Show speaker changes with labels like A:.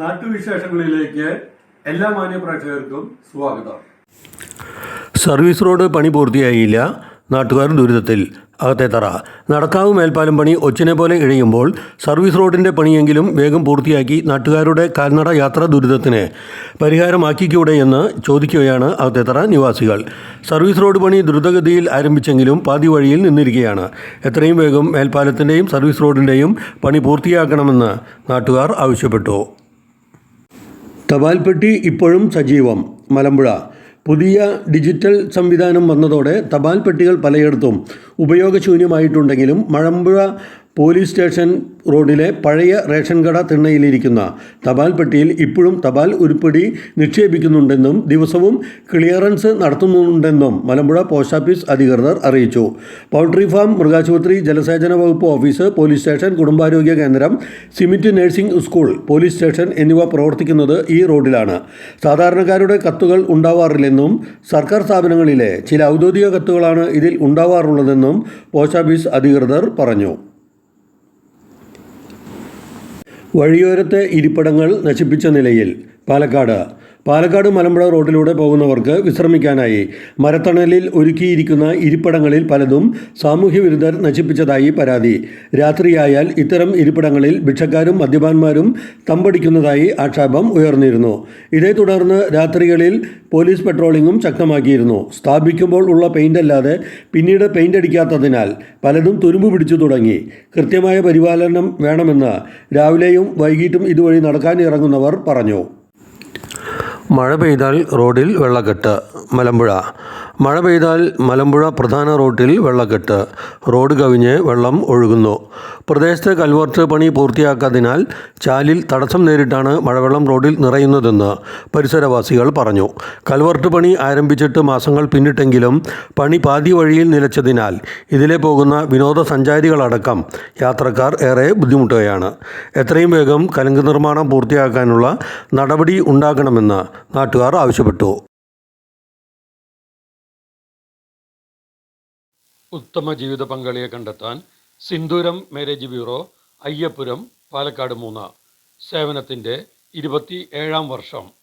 A: നാട്ടുവിശേഷങ്ങളിലേക്ക് എല്ലാ മാന്യപ്രേക്ഷകർക്കും സ്വാഗതം.
B: Service road പണി പൂർത്തിയായില്ല. നാട്ടുകാർ ദുരിതത്തിൽ. അകത്തേത്തറ നടക്കാവ് മേൽപ്പാലം പണി ഒച്ചിനെ പോലെ ഇഴയുമ്പോൾ സർവീസ് റോഡിന്റെ പണിയെങ്കിലും വേഗം പൂർത്തിയാക്കി നാട്ടുകാരുടെ കാൽനട യാത്രാ ദുരിതത്തിന് പരിഹാരമാക്കിക്കൂടെ എന്ന് ചോദിക്കുകയാണ് അകത്തേത്തറ നിവാസികൾ. സർവീസ് റോഡ് പണി ദ്രുതഗതിയിൽ ആരംഭിച്ചെങ്കിലും പാതി വഴിയിൽ നിന്നിരിക്കുകയാണ്. എത്രയും വേഗം മേൽപ്പാലത്തിന്റെയും സർവീസ് റോഡിന്റെയും പണി പൂർത്തിയാക്കണമെന്ന് നാട്ടുകാർ ആവശ്യപ്പെട്ടു. തപാൽപ്പെട്ടി ഇപ്പോഴും സജീവം. മലമ്പുഴ. പുതിയ ഡിജിറ്റൽ സംവിധാനം വന്നതോടെ തപാൽ പെട്ടികൾ പലയിടത്തും ഉപയോഗശൂന്യമായിട്ടുണ്ടെങ്കിലും മലമ്പുഴ പോലീസ് സ്റ്റേഷൻ റോഡിലെ പഴയ റേഷൻ കട തിണ്ണയിലിരിക്കുന്ന തപാൽ പെട്ടിയിൽ ഇപ്പോഴും തപാൽ ഉരുപ്പടി നിക്ഷേപിക്കുന്നുണ്ടെന്നും ദിവസവും ക്ലിയറൻസ് നടത്തുന്നുണ്ടെന്നും മലമ്പുഴ പോസ്റ്റ് ഓഫീസ് അധികൃതർ അറിയിച്ചു. പൗൾട്രി ഫാം മൃഗാശുപത്രി ജലസേചന വകുപ്പ് ഓഫീസ് പോലീസ് സ്റ്റേഷൻ കുടുംബാരോഗ്യ കേന്ദ്രം SIMET nursing school police station എന്നിവ പ്രവർത്തിക്കുന്നത് ഈ റോഡിലാണ്. സാധാരണക്കാരുടെ കത്തുകൾ ഉണ്ടാവാറില്ലെന്നും സർക്കാർ സ്ഥാപനങ്ങളിലെ ചില ഔദ്യോഗിക കത്തുകളാണ് ഇതിൽ ഉണ്ടാവാറുള്ളതെന്നും പോസ്റ്റ് ഓഫീസ് അധികൃതർ പറഞ്ഞു. വഴിയോരത്തെ ഇരിപ്പിടങ്ങൾ നശിപ്പിച്ച നിലയിൽ പാലക്കാട്. പാലക്കാട് മലമ്പുഴ റോഡിലൂടെ പോകുന്നവർക്ക് വിശ്രമിക്കാനായി മരത്തണലിൽ ഒരുക്കിയിരിക്കുന്ന ഇരിപ്പിടങ്ങളിൽ പലതും സാമൂഹ്യ വിരുദ്ധർ നശിപ്പിച്ചതായി പരാതി. രാത്രിയായാൽ ഇത്തരം ഇരിപ്പിടങ്ങളിൽ ഭിക്ഷക്കാരും മദ്യപാന്മാരും തമ്പടിക്കുന്നതായി ആക്ഷേപം ഉയർന്നിരുന്നു. ഇതേ തുടർന്ന് രാത്രികളിൽ പോലീസ് പെട്രോളിങ്ങും ശക്തമാക്കിയിരുന്നു. സ്ഥാപിക്കുമ്പോൾ ഉള്ള പെയിന്റ് അല്ലാതെ പിന്നീട് പെയിന്റ് അടിക്കാത്തതിനാൽ പലതും തുരുമ്പ് പിടിച്ചു തുടങ്ങി. കൃത്യമായ പരിപാലനം വേണമെന്ന് രാവിലെയും വൈകിട്ടും ഇതുവഴി നടക്കാൻ ഇറങ്ങുന്നവർ പറഞ്ഞു. മഴ പെയ്താൽ റോഡിൽ വെള്ളക്കെട്ട് മലമ്പുഴ. മഴ പെയ്താൽ മലമ്പുഴ പ്രധാന റോഡിൽ വെള്ളക്കെട്ട് റോഡ് കവിഞ്ഞ് വെള്ളം ഒഴുകുന്നു. പ്രദേശത്ത് കൽവർട്ട് പണി പൂർത്തിയാക്കാതിനാൽ ചാലിൽ തടസ്സം നേരിട്ടാണ് മഴവെള്ളം റോഡിൽ നിറയുന്നതെന്ന് പരിസരവാസികൾ പറഞ്ഞു. കൽവർട്ട് പണി ആരംഭിച്ചിട്ട് മാസങ്ങൾ പിന്നിട്ടെങ്കിലും പണി പാതി വഴിയിൽ നിലച്ചതിനാൽ ഇതിലെ പോകുന്ന വിനോദസഞ്ചാരികളടക്കം യാത്രക്കാർ ഏറെ ബുദ്ധിമുട്ടുകയാണ്. എത്രയും വേഗം കലുങ്ക് നിർമ്മാണം പൂർത്തിയാക്കാനുള്ള നടപടി ഉണ്ടാകണമെന്ന് നാട്ടുകാർ ആവശ്യപ്പെട്ടു. ഉത്തമ ജീവിത പങ്കാളിയെ കണ്ടെത്താൻ സിന്ദൂരം മാരേജ് ബ്യൂറോ അയ്യപ്പുരം പാലക്കാട് മൂന്ന് സേവനത്തിന്റെ ഇരുപത്തി ഏഴാം വർഷം.